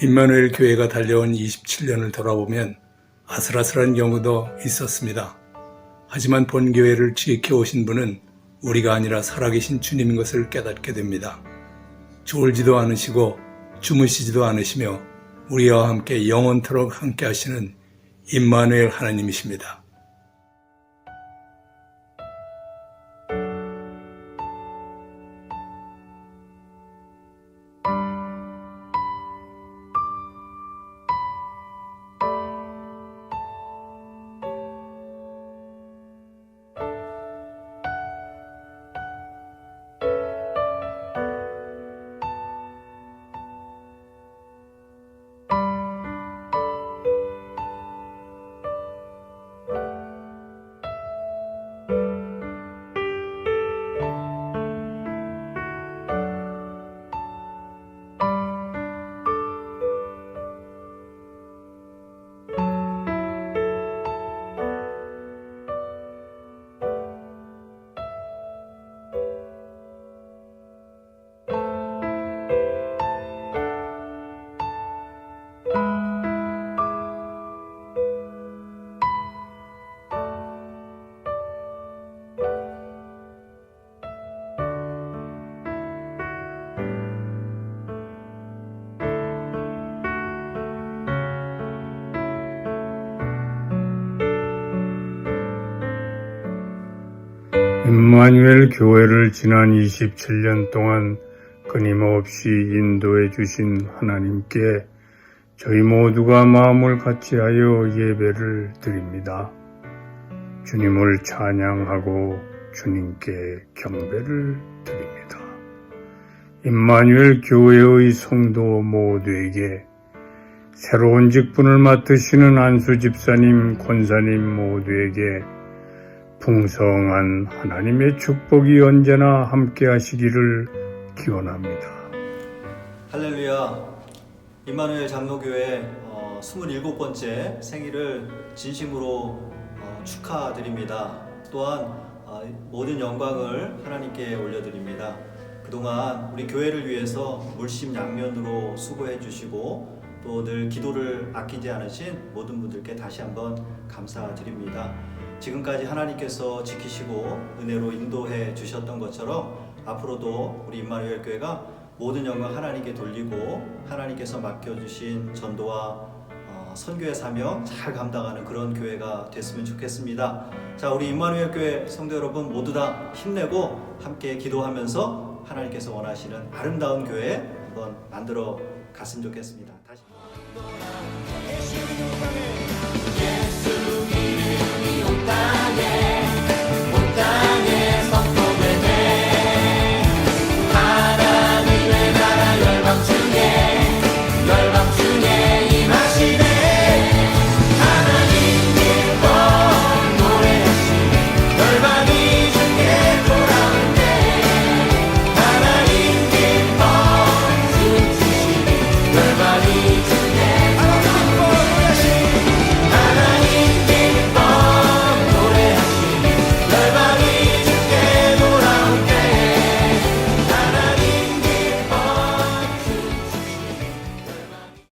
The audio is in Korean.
임마누엘 교회가 달려온 27년을 돌아보면 아슬아슬한 경우도 있었습니다. 하지만 본 교회를 지켜오신 분은 우리가 아니라 살아계신 주님인 것을 깨닫게 됩니다. 졸지도 않으시고 주무시지도 않으시며 우리와 함께 영원토록 함께 하시는 임마누엘 하나님이십니다. 임마누엘 교회를 지난 27년 동안 끊임없이 인도해 주신 하나님께 저희 모두가 마음을 같이하여 예배를 드립니다. 주님을 찬양하고 주님께 경배를 드립니다. 임마누엘 교회의 성도 모두에게 새로운 직분을 맡으시는 안수 집사님, 권사님 모두에게 풍성한 하나님의 축복이 언제나 함께 하시기를 기원합니다. 할렐루야. 임마누엘 장로교회 어, 27번째 생일을 진심으로 어, 축하드립니다. 또한 어, 모든 영광을 하나님께 올려드립니다. 그동안 우리 교회를 위해서 물심양면으로 수고해 주시고 또 늘 기도를 아끼지 않으신 모든 분들께 다시 한번 감사드립니다. 지금까지 하나님께서 지키시고 은혜로 인도해 주셨던 것처럼 앞으로도 우리 임마누엘 교회가 모든 영광 하나님께 돌리고 하나님께서 맡겨주신 전도와 어, 선교의 사명 잘 감당하는 그런 교회가 됐으면 좋겠습니다. 자, 우리 임마누엘 교회 성도 여러분 모두 다 힘내고 함께 기도하면서 하나님께서 원하시는 아름다운 교회 한번 만들어 갔으면 좋겠습니다. Yes, you do, Fabio.